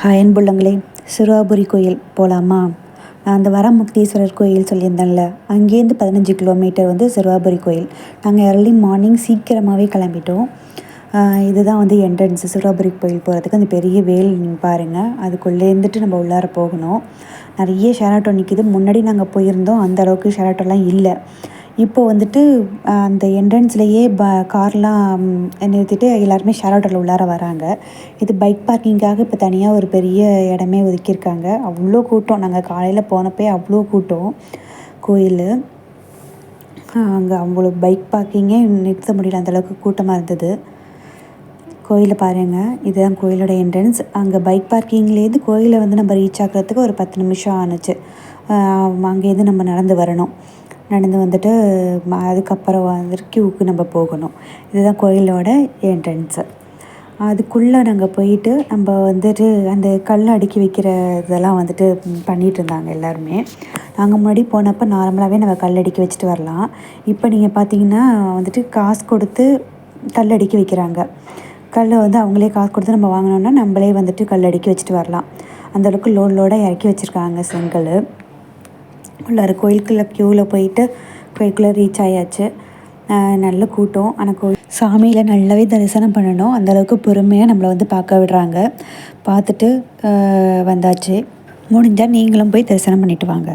Hi அன்புள்ளங்களே சிறுவாபுரி கோயில் போகலாமா நான் அந்த வரமுக்தீஸ்வரர் கோயில் சொல்லியிருந்தேன்ல அங்கேருந்து பதினஞ்சு கிலோமீட்டர் வந்து சிறுவாபுரி கோயில். நாங்கள் ஏர்லி மார்னிங் சீக்கிரமாகவே கிளம்பிட்டோம். இதுதான் வந்து என்ட்ரன்ஸ் சிறுவாபுரி கோயில் போகிறதுக்கு அந்த பெரிய வேல் நீங்கள் பாருங்கள் அதுக்குள்ளே இருந்துட்டு நம்ம உள்ளார போகணும். நிறைய ஷேர் ஆட்டோ நிற்கிது முன்னாடி நாங்கள் போயிருந்தோம் அந்த அளவுக்கு ஷேர் ஆட்டோலாம் இல்லை. இப்போ வந்துட்டு அந்த என்ட்ரன்ஸ்லேயே ப கார்லாம் நிறுத்திட்டு எல்லாருமே ஷேர் ஆட்டோவில் உள்ளார வராங்க. இது பைக் பார்க்கிங்காக இப்போ தனியாக ஒரு பெரிய இடமே ஒதுக்கியிருக்காங்க. அவ்வளோ கூட்டம். நாங்கள் காலையில் போனப்போ அவ்வளோ கூட்டம். கோயில். அங்கே அவ்வளோ பைக் பார்க்கிங்கே நிறுத்த முடியல. அந்தளவுக்கு கூட்டமாக இருந்தது. கோயிலை பாருங்கள் இதுதான் கோயிலோட என்ட்ரன்ஸ் அங்கே பைக் பார்க்கிங்லேருந்து கோயிலை வந்து நம்ம ரீச் ஆகிறதுக்கு ஒரு பத்து நிமிஷம் ஆணுச்சு. அங்கேருந்து நம்ம நடந்து வரணும். நடந்து வந்துட்டு அதுக்கப்புறம் வந்துட்டு கியூக்கு நம்ம போகணும். இதுதான் கோயிலோட என்ட்ரன்ஸு அதுக்குள்ளே நாங்கள் போயிட்டு நம்ம வந்துட்டு அந்த கல் அடுக்கி வைக்கிற இதெல்லாம் வந்துட்டு பண்ணிகிட்டு இருந்தாங்க எல்லாருமே. நாங்கள் முன்னாடி போனப்போ நார்மலாகவே நம்ம கல் அடுக்கி வச்சுட்டு வரலாம். இப்போ நீங்கள் பார்த்தீங்கன்னா வந்துட்டு காசு கொடுத்து கல் அடுக்கி வைக்கிறாங்க. கல்லை வந்து அவங்களே காசு கொடுத்து நம்ம வாங்கினோன்னா நம்மளே வந்துட்டு கல் அடுக்கி வச்சுட்டு வரலாம். அந்தளவுக்கு லோட் லோடாக இறக்கி வச்சுருக்காங்க செங்கல். உள்ளார கோயிலுக்குள்ளே க்யூவில் போயிட்டு கோயிலுக்குள்ளே ரீச் ஆயாச்சு. நல்ல கூட்டம். ஆனால் கோயில் சாமியில் நல்லாவே தரிசனம் பண்ணணும். அந்தளவுக்கு பொறுமையாக நம்மளை வந்து பார்க்க விடுறாங்க. பார்த்துட்டு வந்தாச்சு. முடிஞ்சால் நீங்களும் போய் தரிசனம் பண்ணிட்டு வாங்க.